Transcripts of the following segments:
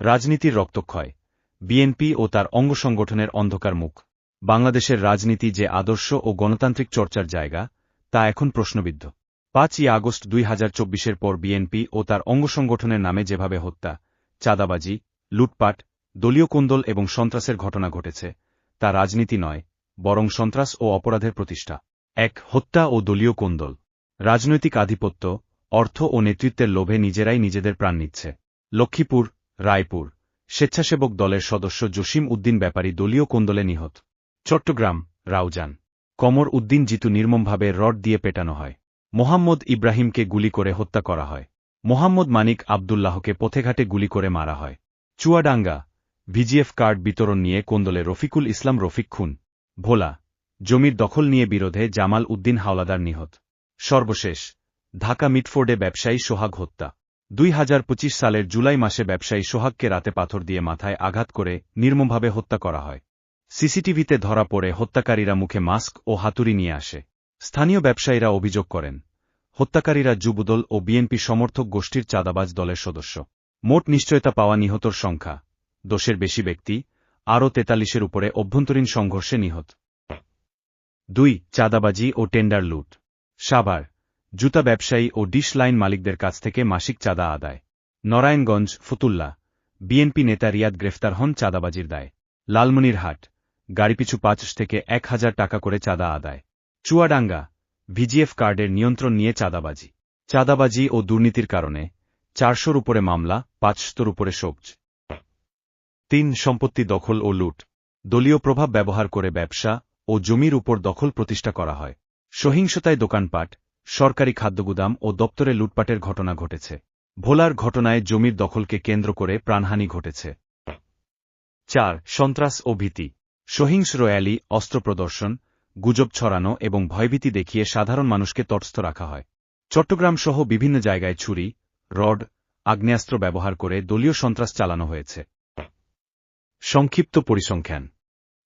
রাজনীতির রক্তক্ষয় বিএনপি ও তার অঙ্গ সংগঠনের অন্ধকার মুখ। বাংলাদেশের রাজনীতি যে আদর্শ ও গণতান্ত্রিক চর্চার জায়গা, তা এখন প্রশ্নবিদ্ধ। পাঁচই আগস্ট দুই হাজার চব্বিশের পর বিএনপি ও তার অঙ্গ সংগঠনের নামে যেভাবে হত্যা, চাঁদাবাজি, লুটপাট, দলীয় কোন্দল এবং সন্ত্রাসের ঘটনা ঘটেছে, তা রাজনীতি নয়, বরং সন্ত্রাস ও অপরাধের প্রতিষ্ঠা। এক, হত্যা ও দলীয় কোন্দল। রাজনৈতিক আধিপত্য, অর্থ ও নেতৃত্বের লোভে নিজেরাই নিজেদের প্রাণ নিচ্ছে। লক্ষ্মীপুর রায়পুর, স্বেচ্ছাসেবক দলের সদস্য জসিম উদ্দিন ব্যাপারী দলীয় কোন্দলে নিহত। চট্টগ্রাম, রাউজান। কমর উদ্দিন জিতু নির্মমভাবে রড দিয়ে পেটানো হয়। মোহাম্মদ ইব্রাহিমকে গুলি করে হত্যা করা হয়। মোহাম্মদ মানিক আবদুল্লাহকে পথেঘাটে গুলি করে মারা হয়। চুয়াডাঙ্গা, ভিজিএফ কার্ড বিতরণ নিয়ে কোন্দলে রফিকুল ইসলাম রফিক খুন। ভোলা, জমির দখল নিয়ে বিরোধে জামাল উদ্দিন হাওলাদার নিহত। সর্বশেষ, ঢাকা মিটফোর্ডে ব্যবসায়ী সোহাগ হত্যা। দুই হাজার পঁচিশ সালের জুলাই মাসে ব্যবসায়ী সোহাগকে রাতে পাথর দিয়ে মাথায় আঘাত করে নির্মমভাবে হত্যা করা হয়। সিসিটিভিতে ধরা পড়ে হত্যাকারীরা মুখে মাস্ক ও হাতুড়ি নিয়ে আসে। স্থানীয় ব্যবসায়ীরা অভিযোগ করেন, হত্যাকারীরা যুবদল ও বিএনপি সমর্থক গোষ্ঠীর চাঁদাবাজ দলের সদস্য। মোট নিশ্চয়তা পাওয়া নিহতর সংখ্যা, দোষের বেশি ব্যক্তি, আরও তেতাল্লিশের উপরে অভ্যন্তরীণ সংঘর্ষে নিহত। দুই, চাঁদাবাজি ও টেন্ডার লুট। সাভার জুতা ব্যবসায়ী ও ডিশ লাইন মালিকদের কাছ থেকে মাসিক চাঁদা আদায়। নরায়ণগঞ্জ, ফতুল্লা। বিএনপি নেতা রিয়াদ গ্রেফতার হন চাঁদাবাজির দায়। লালমনিরহাট, গাড়িপিছু পাঁচ থেকে এক হাজার টাকা করে চাঁদা আদায়। চুয়াডাঙ্গা, ভিজিএফ কার্ডের নিয়ন্ত্রণ নিয়ে চাঁদাবাজি। চাঁদাবাজি ও দুর্নীতির কারণে চারশোর উপরে মামলা, পাঁচশোর উপরে সবজ তিন, সম্পত্তি দখল ও লুট। দলীয় প্রভাব ব্যবহার করে ব্যবসা ও জমির উপর দখল প্রতিষ্ঠা করা হয়। সহিংসতায় দোকানপাট সরকারি খাদ্যগুদাম ও দপ্তরে লুটপাটের ঘটনা ঘটেছে। ভোলার ঘটনায় জমির দখলকে কেন্দ্র করে প্রাণহানি ঘটেছে। চার, সন্ত্রাস ও ভীতি। সহিংস রয়ালি, অস্ত্র প্রদর্শন, গুজব ছড়ানো এবং ভয়ভীতি দেখিয়ে সাধারণ মানুষকে তটস্থ রাখা হয়। চট্টগ্রাম সহ বিভিন্ন জায়গায় ছুরি, রড, আগ্নেয়াস্ত্র ব্যবহার করে দলীয় সন্ত্রাস চালানো হয়েছে। সংক্ষিপ্ত পরিসংখ্যান।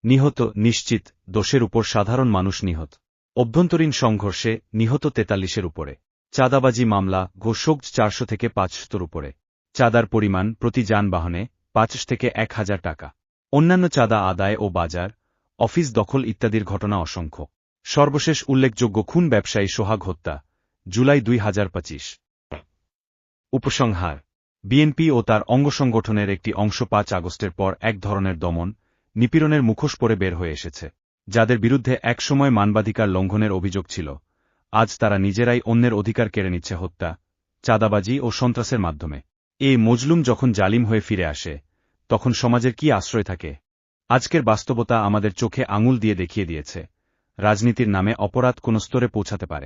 নিহত, নিশ্চিত, দোষের উপর সাধারণ মানুষ নিহত। অভ্যন্তরীণ সংঘর্ষে নিহত তেতাল্লিশের উপরে। চাঁদাবাজি মামলা ঘোষক চারশো থেকে পাঁচশোর উপরে। চাঁদার পরিমাণ প্রতি যানবাহনে পাঁচ থেকে এক হাজার টাকা। অন্যান্য চাঁদা আদায় ও বাজার, অফিস দখল ইত্যাদির ঘটনা অসংখ্য। সর্বশেষ উল্লেখযোগ্য খুন ব্যবসায়ী সোহাগ হত্যা, জুলাই দুই হাজার পঁচিশ। উপসংহার, বিএনপি ও তার অঙ্গসংগঠনের একটি অংশ পাঁচ আগস্টের পর এক ধরনের দমন, নিপীড়নের মুখোশ পরে বের হয়ে এসেছে। যাদের বিরুদ্ধে একসময় মানবাধিকার লঙ্ঘনের অভিযোগ ছিল। আজ তারা নিজেরাই অন্যের অধিকার কেড়ে নিচ্ছে হত্যা, চাঁদাবাজি ও সন্ত্রাসের মাধ্যমে। এই মজলুম যখন জালিম হয়ে ফিরে আসে, তখন সমাজের কি আশ্রয় থাকে? আজকের বাস্তবতা আমাদের চোখে আঙুল দিয়ে দেখিয়ে দিয়েছে। রাজনীতির নামে অপরাধ কোন স্তরে পৌঁছাতে পারে।